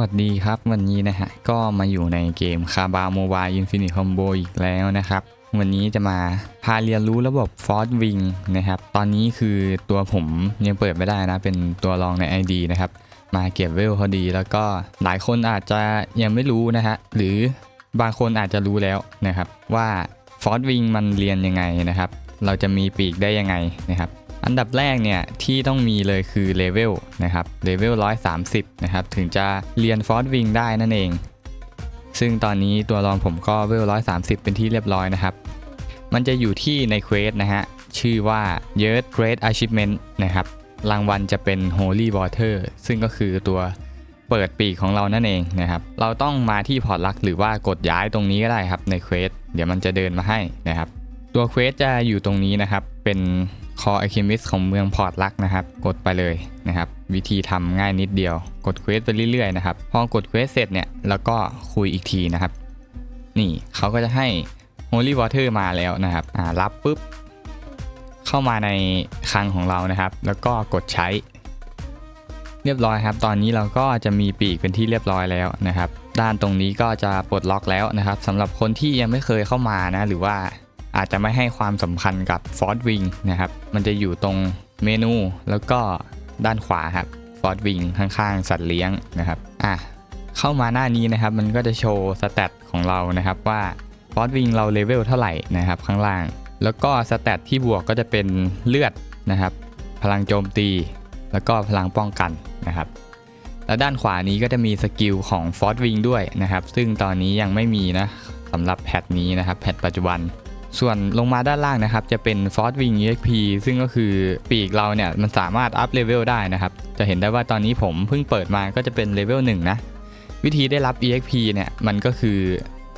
วัสดีครับวันนี้นะฮะก็มาอยู่ในเกมคาบาโมบายอินฟินิตคอมโบอีกแล้วนะครับ วันนี้จะมาพาเรียนรู้ระบบฟอ r วิงนะครับ ตอนนี้คือตัวผมยังเปิดไม่ได้นะ เป็นตัวรองใน ID นะครับ มาเก็บเวลพอดี แล้วก็หลายคนอาจจะยังไม่รู้นะฮะ หรือบางคนอาจจะรู้แล้วนะครับ ว่าฟอ r วิงมันเรียนยังไงนะครับ เราจะมีปีกได้ยังไงนะครับ อันดับแรกเนี่ยที่ต้องมีเลยคือเลเวลนะครับเลเวล130 นะครับ ถึงจะเรียนฟอร์ดวิงได้นั่นเอง ซึ่งตอนนี้ตัวรองผมก็เวล130 เป็นที่เรียบร้อยนะครับ มันจะอยู่ที่ในเควสนะฮะ ชื่อว่า y e a r t Great Achievement นะครับ รางวัลจะเป็น Holy Water ซึ่งก็คือตัวเปิดปีกของเรานั่นเองนะครับ เราต้องมาที่พอร์ตลักหรือว่ากดย้ายตรงนี้ก็ได้ครับในเควสเดี๋ยวมันจะเดินมาให้นะครับ ตัวเควสจะอยู่ตรงนี้นะครับเป็น คอ Alchemist ของเมืองพอร์ตลักนะครับ กดไปเลยนะครับ วิธีทำง่ายนิดเดียว กดเควสไปเรื่อยๆนะครับ พอกดเควสเสร็จเนี่ยแล้วก็คุยอีกทีนะครับ นี่เขาก็จะให้ Holy Water มาแล้วนะครับอ่ารับปุ๊บ เข้ามาในคลังของเรานะครับ แล้วก็กดใช้ เรียบร้อยครับ ตอนนี้เราก็จะมีปีกเป็นที่เรียบร้อยแล้วนะครับ ด้านตรงนี้ก็จะปลดล็อกแล้วนะครับสำหรับคนที่ยังไม่เคยเข้ามานะ หรือว่า อาจจะไม่ให้ความสำคัญกับ f o r วิงนะครับ มันจะอยู่ตรงเมนูแล้วก็ด้านขวาครับ f o r วิงข้างๆ สัตว์เลี้ยงนะครับอะเข้ามาหน้านี้นะครับมันก็จะโชว์สเตตของเรานะครับว่า f o r วิงเราเลเวลเท่าไหร่นะครับข้างล่าง แล้วก็สเตตที่บวกก็จะเป็นเลือดนะครับ พลังโจมตี แล้วก็พลังป้องกันนะครับแล้วด้านขวานี้ก็จะมีสกิลของ f o r วิงด้วยนะครับ ซึ่งตอนนี้ยังไม่มีนะสำหรับแพทนี้นะครับ แพทปัจจุบัน ส่วนลงมาด้านล่างนะครับ จะเป็น f o r ์ Wing EXP ซึ่งก็คือปีกเราเนี่ย มันสามารถอัพเลเวลได้นะครับ จะเห็นได้ว่าตอนนี้ผมเพิ่งเปิดมาก็จะเป็นเลเวล1นะ วิธีได้รับ EXP เนี่ย มันก็คือ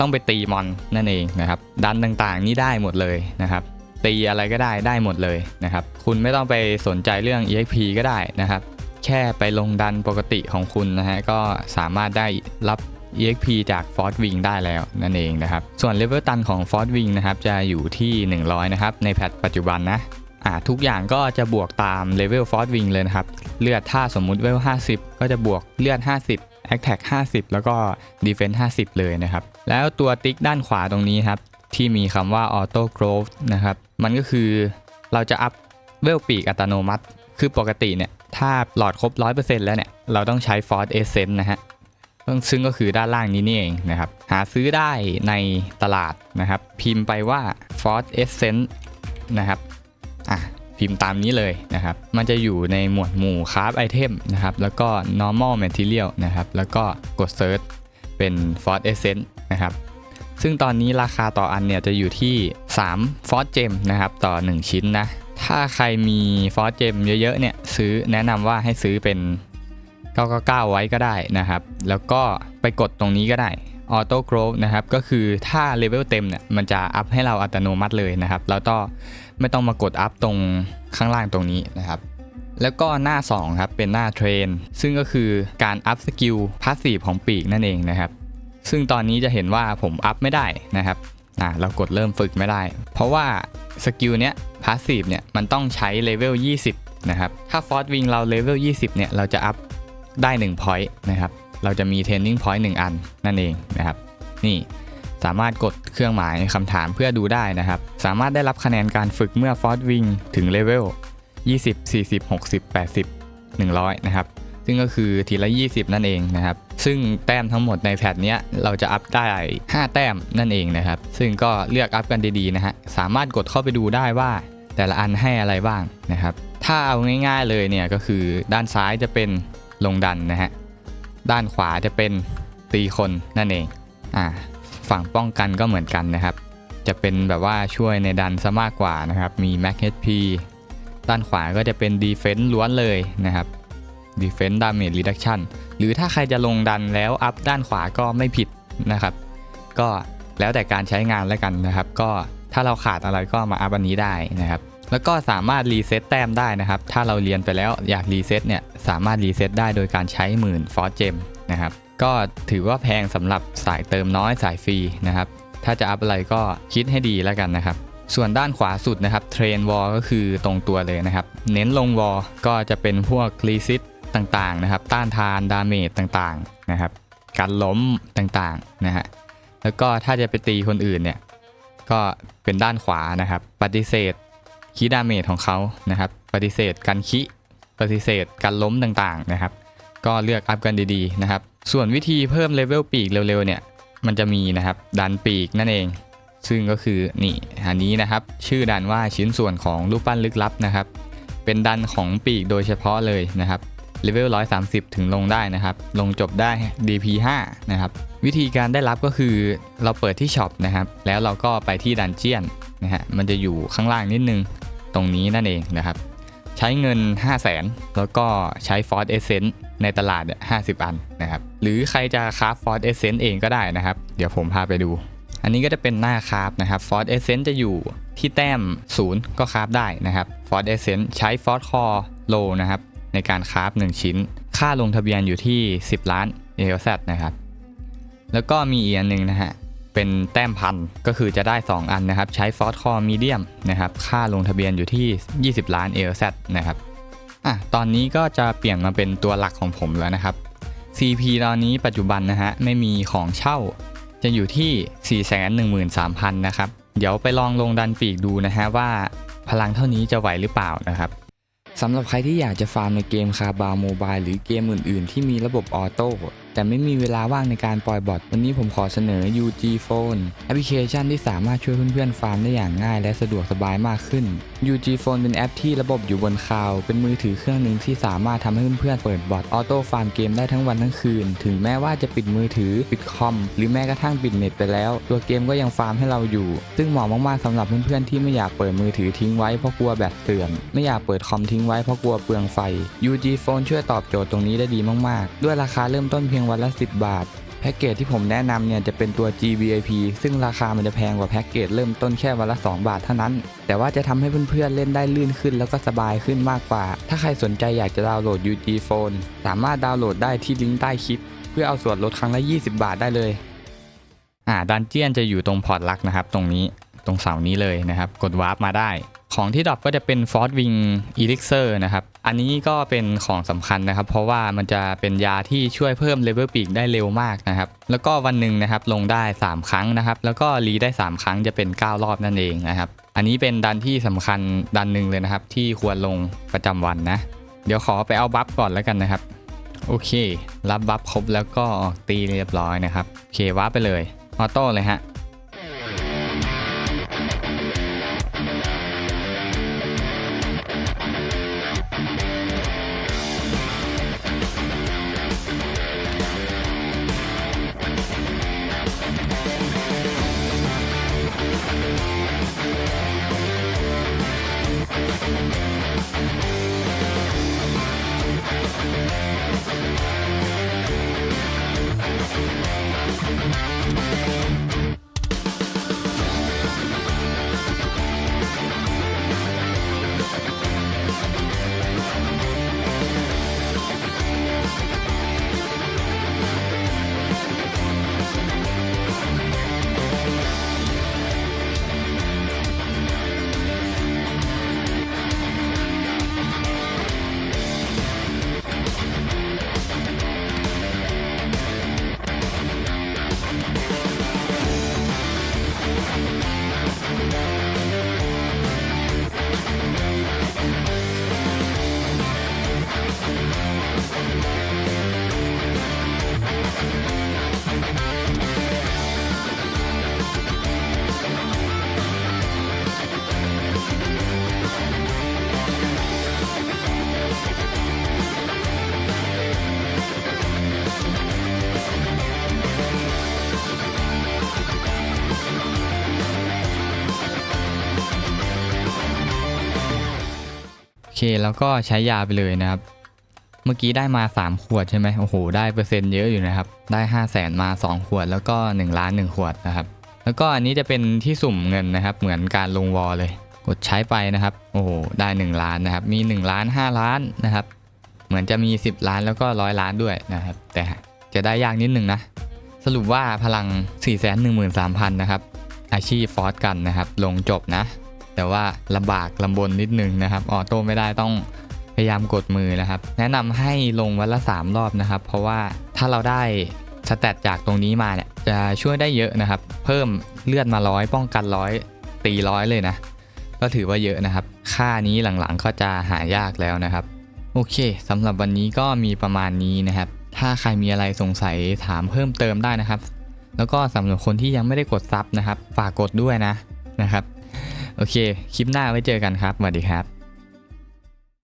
ต้องไปตีมอนนั่นเองนะครับ ดันต่างๆ นี่ได้หมดเลยนะครับตีอะไรก็ได้ได้หมดเลยนะครับ คุณไม่ต้องไปสนใจเรื่อง EXP ก็ได้นะครับ แค่ไปลงดันปกติของคุณนะฮะก็สามารถได้รับ EXP จาก f o r ์ Wing ได้แล้วนั่นเองนะครับ ส่วนเลเวลตันของ f o r ์ Wing นะครับจะอยู่ที่ 100 นะครับ ในแพทปัจจุบันนะอ่าทุกอย่างก็จะบวกตามเลเวล f o r ์ Wing เลยนะครับ เลือดถ้าสมมุติเวล50 ก็จะบวกเลือด 50 Attack 50 แล้วก็ Defense 50 เลยนะครับ แล้วตัวติ๊กด้านขวาตรงนี้ครับ ที่มีคำว่า Auto Growth นะครับ มันก็คือเราจะอัพเวลปีกอัตโนมัติ คือปกติเนี่ย ถ้าหลอดครบ 100%แล้วเนี่ย เราต้องใช้ Force Essence นะฮะ ซึ่งก็คือด้านล่างนี้นี่เองนะครับ หาซื้อได้ในตลาดนะครับ พิมพ์ไปว่า f o r c Essence นะครับอะพิมพ์ตามนี้เลยนะครับ มันจะอยู่ในหมวดหมู่คราฟไอเทมนะครับ แล้วก็ normal material นะครับ แล้วก็กด search เป็น f o r c Essence นะครับซึ่งตอนนี้ราคาต่ออันเนี่ยจะอยู่ที่3 Force Gem นะครับ ต่อ 1 ชิ้นนะ ถ้าใครมี Force Gem เยอะๆเนี่ยซื้อแนะนำว่าให้ซื้อเป็น 999 ไว้ก็ได้นะครับ แล้วก็ไปกดตรงนี้ก็ได้ Auto Growth นะครับก็คือถ้าเลเวลเต็มเนี่ยมันจะอัพให้เราอัตโนมัติเลยนะครับเราต้องไม่ต้องมากดอัพตรงข้างล่างตรงนี้นะครับแล้วก็หน้า 2 ครับ เป็นหน้าเทรน ซึ่งก็คือการอัพสกิลพาสซีฟของปีกนั่นเองนะครับ ซึ่งตอนนี้จะเห็นว่าผมอัพไม่ได้นะครับอ่าเรากดเริ่มฝึกไม่ได้ เพราะว่าสกิลเนี้ยพาสซีฟเนี่ยมันต้องใช้เลเวล 20 นะครับ ถ้าฟอร์ w วิงเราเลเวล 20 เนี่ย เราจะอัพ ได้1 point นะครับ เราจะมี training point 1 อันนั่นเองนะครับ นี่สามารถกดเครื่องหมายคำถามเพื่อดูได้นะครับ สามารถได้รับคะแนนการฝึกเมื่อ f o r ์ Wing ถึงเลเวล20 40 60 80 100 นะครับ ซึ่งก็คือทีละ 20 นั่นเองนะครับ ซึ่งแต้มทั้งหมดในแพทเนี้ยเราจะอัพได้ 5 แต้มนั่นเองนะครับ ซึ่งก็เลือกอัพกันดีๆนะฮะ สามารถกดเข้าไปดูได้ว่าแต่ละอันให้อะไรบ้างนะครับ ถ้าเอาง่ายๆเลยเนี่ยก็คือด้านซ้ายจะเป็น ลงดันนะฮะ ด้านขวาจะเป็นตีคนนั่นเอง อ่า ฝั่งป้องกันก็เหมือนกันนะครับ จะเป็นแบบว่าช่วยในดันซะมากกว่านะครับ มี Max HP ด้านขวาก็จะเป็น Defense ล้วนเลยนะครับ Defense Damage Reduction หรือถ้าใครจะลงดันแล้วอัพด้านขวาก็ไม่ผิดนะครับ ก็แล้วแต่การใช้งานแล้วกันนะครับ ก็ถ้าเราขาดอะไรก็มาอัพอันนี้ได้นะครับ แล้วก็สามารถรีเซ็ตแต้มได้นะครับ ถ้าเราเรียนไปแล้วอยากรีเซ็ตเนี่ยสามารถรีเซ็ตได้โดยการใช้หมื่นฟอสเจมนะครับ ก็ถือว่าแพงสำหรับสายเติมน้อยสายฟรีนะครับ ถ้าจะอัพอะไรก็คิดให้ดีแล้วกันนะครับ ส่วนด้านขวาสุดนะครับเทรนวอลก็คือตรงตัวเลยนะครับ เน้นลงวอลก็จะเป็นพวกรีซิตต่างๆนะครับ ต้านทานดาเมจต่างๆนะครับ การล้มต่างๆนะฮะ แล้วก็ถ้าจะไปตีคนอื่นเนี่ยก็เป็นด้านขวานะครับ ปฏิเสธ คีดาเมจของเขานะครับ ปฏิเสธการคิปฏิเสธการล้มต่างๆนะครับ ก็เลือกอัพกันดีๆนะครับ ส่วนวิธีเพิ่มเลเวลปีกเร็วๆเนี่ย มันจะมีนะครับดันปีกนั่นเอง ซึ่งก็คือนี่อันนี้นะครับ ชื่อดันว่าชิ้นส่วนของรูปปั้นลึกลับนะครับ เป็นดันของปีกโดยเฉพาะเลยนะครับเลเวล 130 ถึงลงได้นะครับ ลงจบได้ DP 5นะครับ วิธีการได้รับก็คือเราเปิดที่ช็อปนะครับ แล้วเราก็ไปที่ดันเจียนนะฮะ มันจะอยู่ข้างล่างนิดนึง ตรงนี้นั่นเองนะครับ ใช้เงิน 5 0 0แสนแล้วก็ใช้ฟอร์ e เอเซนในตลาด 50 อันนะครับ หรือใครจะคราฟฟอร์ e เอเซนเองก็ได้นะครับ เดี๋ยวผมพาไปดู อันนี้ก็จะเป็นหน้าคราฟนะครับฟอร์ e เอเซนจะอยู่ที่แต้ม 0 ก็คราฟได้นะครับฟอร์ e เอเซนใช้ฟอร์ e คอโลนะครับในการคราฟ1ชิ้น ค่าลงทะเบียนอยู่ที่ 10 ล้านเอลแซนะครับแล้วก็มีอีกอันหนึ่งนะฮะ เป็นแต้มพันก็คือจะได้ 2 อันนะครับ ใช้ฟอสคอมีเดียมนะครับ ค่าลงทะเบียนอยู่ที่ 20 ล้านเอลแซนะครับอะตอนนี้ก็จะเปลี่ยนมาเป็นตัวหลักของผมแล้วนะครับ CP ตอนนี้ปัจจุบันนะฮะไม่มีของเช่า จะอยู่ที่ 413,000นะครับ เดี๋ยวไปลองลงดันปีกดูนะฮะว่าพลังเท่านี้จะไหวหรือเปล่านะครับสำหรับใครที่อยากจะฟาร์มในเกมคาบาโมบายหรือเกมอื่น ๆ ที่มีระบบออโต้ แต่ไม่มีเวลาว่างในการปล่อยบอทวันนี้ผมขอเสนอ UG Phone แอปพลิเคชันที่สามารถช่วยเพื่อนๆฟาร์มได้อย่างง่ายและสะดวกสบายมากขึ้น UG Phone เป็นแอปที่ระบบอยู่บนคลาวเป็นมือถือเครื่องหนึ่งที่สามารถทำให้เพื่อนๆเปิดบอทออโต้ฟาร์มเกมได้ทั้งวันทั้งคืน ถึงแม้ว่าจะปิดมือถือปิดคอม หรือแม้กระทั่งปิดเน็ตไปแล้ว ตัวเกมก็ยังฟาร์มให้เราอยู่ ซึ่งเหมาะมากๆสำหรับเพื่อนๆที่ไม่อยากเปิดมือถือทิ้งไว้เพราะกลัวแบตเสื่อมไม่อยากเปิดคอมทิ้งไว้เพราะกลัวเปลืองไฟ UG Phone ช่วยตอบโจทย์ตรงนี้ได้ดีมากๆ ด้วยราคาเริ่มต้นเพียงวันละ 10 บาท แพ็กเกจที่ผมแนะนำเนี่ยจะเป็นตัว GVIP ซึ่งราคามันจะแพงกว่าแพ็กเกจเริ่มต้นแค่วันละ 2 บาทเท่านั้น แต่ว่าจะทำให้เพื่อนๆเล่นได้ลื่นขึ้นแล้วก็สบายขึ้นมากกว่า ถ้าใครสนใจอยากจะดาวน์โหลด UG Phone สามารถดาวน์โหลดได้ที่ลิงก์ใต้คลิป เพื่อเอาส่วนลดครั้งละ 20 บาทได้เลย อ่าดันเจียนจะอยู่ตรงพอร์ตลักนะครับ ตรงนี้ตรงเสานี้เลยนะครับ กดวาร์ปมาได้ ของที่ดรอปก็จะเป็นฟอร์วิงอีลิกเซอร์นะครับ อันนี้ก็เป็นของสำคัญนะครับ เพราะว่ามันจะเป็นยาที่ช่วยเพิ่มเลเวลปีกได้เร็วมากนะครับ แล้วก็วันหนึ่งนะครับลงได้ 3 ครั้งนะครับ แล้วก็รีได้ 3 ครั้งจะเป็น 9 รอบนั่นเองนะครับ อันนี้เป็นดันที่สำคัญดันหนึ่งเลยนะครับ ที่ควรลงประจำวันนะ เดี๋ยวขอไปเอาบัฟก่อนแล้วกันนะครับ โอเค รับบัฟครบแล้วก็ออกตีเรียบร้อยนะครับ โอเควาร์ปไปเลย ออโต้เลยฮะ แล้วก็ใช้ยาไปเลยนะครับ เมื่อกี้ได้มา 3 ขวดใช่ไหมโอ้โห ได้เปอร์เซ็นต์เยอะอยู่นะครับ ได้ 5 0 0แสนมา 2 ขวด แล้วก็ 1 ล้าน 1 ขวดนะครับ แล้วก็อันนี้จะเป็นที่สุ่มเงินนะครับ เหมือนการลงวอลเลย กดใช้ไปนะครับ โอ้โห ได้ 1 ล้านนะครับ มี 1 ล้าน 5 ล้านนะครับ เหมือนจะมี 10 ล้านแล้วก็ร้อยล้านด้วยนะครับ แต่จะได้ยากนิดนึงนะ สรุปว่าพลัง 413,000 นะครับ อาชีพฟอสกันนะครับ ลงจบนะ แต่ว่าลำบากลำบนนิดนึงนะครับออโต้ไม่ได้ต้องพยายามกดมือนะครับ แนะนำให้ลงวันละ 3 รอบนะครับ เพราะว่าถ้าเราได้สแตทจากตรงนี้มาเนี่ยจะช่วยได้เยอะนะครับ เพิ่มเลือดมาร้อยป้องกันร้อยตีร้อยเลยนะ ก็ถือว่าเยอะนะครับ ค่านี้หลังๆก็จะหายากแล้วนะครับ โอเคสำหรับวันนี้ก็มีประมาณนี้นะครับ ถ้าใครมีอะไรสงสัยถามเพิ่มเติมได้นะครับ แล้วก็สำหรับคนที่ยังไม่ได้กดซับนะครับ ฝากกดด้วยนะนะครับ โอเค คลิปหน้าไว้เจอกันครับสวัสดีครับ